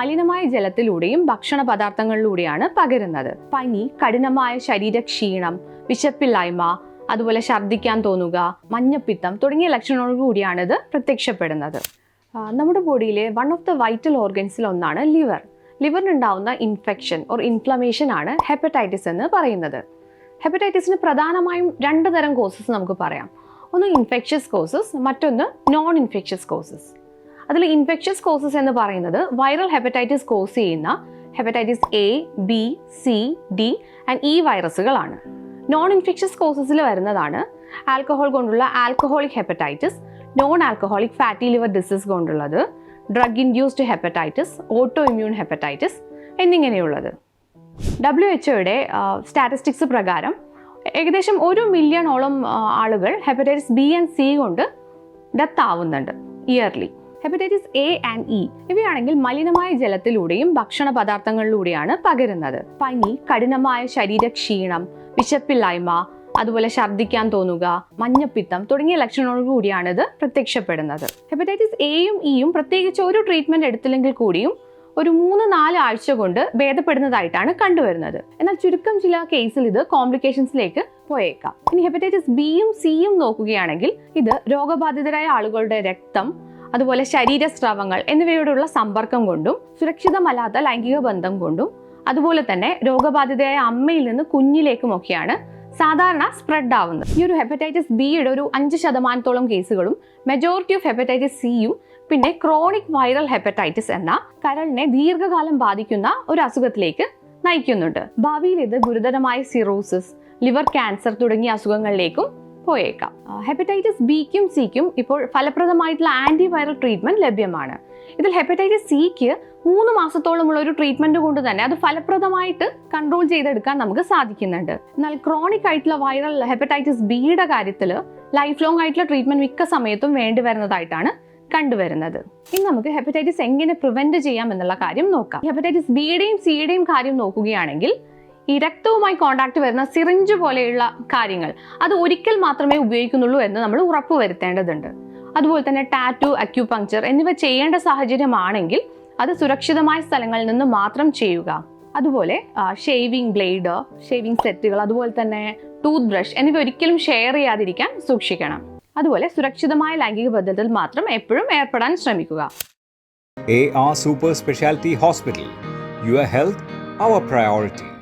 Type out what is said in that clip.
മലിനമായ ജലത്തിലൂടെയും ഭക്ഷണ പദാർത്ഥങ്ങളിലൂടെയാണ് പകരുന്നത്. പനി കഠിനമായ ശരീരക്ഷീണം വിശപ്പില്ലായ്മ അതുപോലെ ഛർദ്ദിക്കാൻ തോന്നുക മഞ്ഞപ്പിത്തം തുടങ്ങിയ ലക്ഷണങ്ങളോടുകൂടിയാണ് ഇത് പ്രത്യക്ഷപ്പെടുന്നത്. നമ്മുടെ ബോഡിയിലെ വൺ ഓഫ് ദ വൈറ്റൽ ഓർഗൻസിൽ ഒന്നാണ് ലിവർ. ലിവറിനുണ്ടാവുന്ന ഇൻഫെക്ഷൻ ഓർ ഇൻഫ്ലമേഷൻ ആണ് ഹെപ്പറ്റൈറ്റിസ് എന്ന് പറയുന്നത്. ഹെപ്പറ്റൈറ്റിസിന് പ്രധാനമായും രണ്ട് തരം കോസസ് നമുക്ക് പറയാം. ഒന്ന് ഇൻഫെക്ഷ്യസ് കോസസ് മറ്റൊന്ന് നോൺ ഇൻഫെക്ഷ്യസ് കോസസ് അതിൽ ഇൻഫെക്ഷ്യസ് കോസസ് എന്ന് പറയുന്നത് വൈറൽ ഹെപ്പറ്റൈറ്റിസ് കോസ് ചെയ്യുന്ന hepatitis A B C D and E വൈറസുകളാണ് non infectious കോസസിൽ വരുന്നതാണ് ആൽക്കഹോൾ കൊണ്ടുള്ള alcoholic hepatitis non alcoholic fatty liver disease കൊണ്ടുള്ളത് drug induced hepatitis auto immune hepatitis എന്നിങ്ങനെയുള്ളത് W എച്ച്ഒയുടെ statistics പ്രകാരം ഏകദേശം ഒരു മില്യണോളം ആളുകൾ ഹെപ്പറ്റൈറ്റിസ് ബി ആൻഡ് സി കൊണ്ട് ഡെത്ത് ആവുന്നുണ്ട് yearly hepatitis A and E ഇവയാണെങ്കിൽ മലിനമായ ജലത്തിലൂടെയും ഭക്ഷണ പദാർത്ഥങ്ങളിലൂടെയാണ് പകരുന്നത്. പനി കഠിനമായ ശരീരക്ഷീണം വിശപ്പില്ലായ്മ അതുപോലെ ഛർദ്ദിക്കാൻ തോന്നുക മഞ്ഞപ്പിത്തം തുടങ്ങിയ ലക്ഷണങ്ങളോട് കൂടിയാണ് ഇത് പ്രത്യക്ഷപ്പെടുന്നത്. ഹെപ്പറ്റൈറ്റിസ് എയും ഇയും പ്രത്യേകിച്ച് ഒരു ട്രീറ്റ്മെന്റ് എടുത്തില്ലെങ്കിൽ കൂടിയും ഒരു മൂന്ന് നാല് ആഴ്ച കൊണ്ട് ഭേദപ്പെടുന്നതായിട്ടാണ് കണ്ടുവരുന്നത്. എന്നാൽ ചുരുക്കം ചില കേസിൽ ഇത് കോംപ്ലിക്കേഷൻസിലേക്ക് പോയേക്കാം. ഇനി ഹെപ്പറ്റൈറ്റിസ് ബിയും സിയും നോക്കുകയാണെങ്കിൽ ഇത് രോഗബാധിതരായ ആളുകളുടെ രക്തം അതുപോലെ ശരീരസ്രാവങ്ങൾ എന്നിവയോടുള്ള സമ്പർക്കം കൊണ്ടും സുരക്ഷിതമല്ലാത്ത ലൈംഗിക ബന്ധം കൊണ്ടും അതുപോലെ തന്നെ രോഗബാധിതയായ അമ്മയിൽ നിന്ന് കുഞ്ഞിലേക്കുമൊക്കെയാണ് സാധാരണ സ്പ്രെഡ് ആവുന്നത്. ഈ ഒരു ഹെപ്പറ്റൈറ്റിസ് ബിയുടെ ഒരു അഞ്ച് ശതമാനത്തോളം കേസുകളും മെജോറിറ്റി ഓഫ് ഹെപ്പറ്റൈറ്റിസ് സിയും പിന്നെ ക്രോണിക് വൈറൽ ഹെപ്പറ്റൈറ്റിസ് എന്ന കരളിനെ ദീർഘകാലം ബാധിക്കുന്ന ഒരു അസുഖത്തിലേക്ക് നയിക്കുന്നുണ്ട്. ഭാവിയിൽ ഇത് ഗുരുതരമായ സിറോസിസ് ലിവർ ക്യാൻസർ തുടങ്ങിയ അസുഖങ്ങളിലേക്കും പോയേക്കാം. ഹെപ്പറ്റൈറ്റിസ് ബിക്കും സിക്കും ഇപ്പോൾ ഫലപ്രദമായിട്ടുള്ള ആന്റിവൈറൽ ട്രീറ്റ്മെന്റ് ലഭ്യമാണ്. ഇതിൽ ഹെപ്പറ്റൈറ്റിസ് സിക്ക് മൂന്ന് മാസത്തോളമുള്ള ഒരു ട്രീറ്റ്മെന്റ് കൊണ്ട് തന്നെ അത് ഫലപ്രദമായിട്ട് കൺട്രോൾ ചെയ്തെടുക്കാൻ നമുക്ക് സാധിക്കുന്നുണ്ട്. എന്നാൽ ക്രോണിക് ആയിട്ടുള്ള വൈറൽ ഹെപ്പറ്റൈറ്റിസ് ബിയുടെ കാര്യത്തിൽ ലൈഫ് ലോങ് ആയിട്ടുള്ള ട്രീറ്റ്മെന്റ് മിക്ക സമയത്തും വേണ്ടി വരുന്നതായിട്ടാണ് കണ്ടുവരുന്നത്. ഇനി നമുക്ക് ഹെപ്പറ്റൈറ്റിസ് എങ്ങനെ പ്രിവെന്റ് ചെയ്യാം എന്നുള്ള കാര്യം നോക്കാം. ഹെപ്പറ്റൈറ്റിസ് ബിയുടെയും സിയുടെയും കാര്യം നോക്കുകയാണെങ്കിൽ ഈ രക്തവുമായി കോണ്ടാക്ട് വരുന്ന സിറിഞ്ച് പോലെയുള്ള കാര്യങ്ങൾ അത് ഒരിക്കൽ മാത്രമേ ഉപയോഗിക്കുന്നുള്ളൂ എന്ന് നമ്മൾ ഉറപ്പുവരുത്തേണ്ടതുണ്ട് അതുപോലെ തന്നെ ടാറ്റു അക്യൂപങ്ക്ചർ എന്നിവ ചെയ്യേണ്ട സാഹചര്യമാണെങ്കിൽ അത് സുരക്ഷിതമായ സ്ഥലങ്ങളിൽ നിന്ന് മാത്രം ചെയ്യുക. അതുപോലെ ഷേവിംഗ് ബ്ലേഡ് ഷേവിംഗ് സെറ്റുകൾ അതുപോലെ തന്നെ ടൂത്ത് ബ്രഷ് എന്നിവ ഒരിക്കലും ഷെയർ ചെയ്യാതിരിക്കാൻ സൂക്ഷിക്കണം. അതുപോലെ സുരക്ഷിതമായ ലൈംഗിക ബന്ധത്തിൽ മാത്രം എപ്പോഴും ഏർപ്പെടാൻ ശ്രമിക്കുക. എ ആ super speciality hospital your health our priority.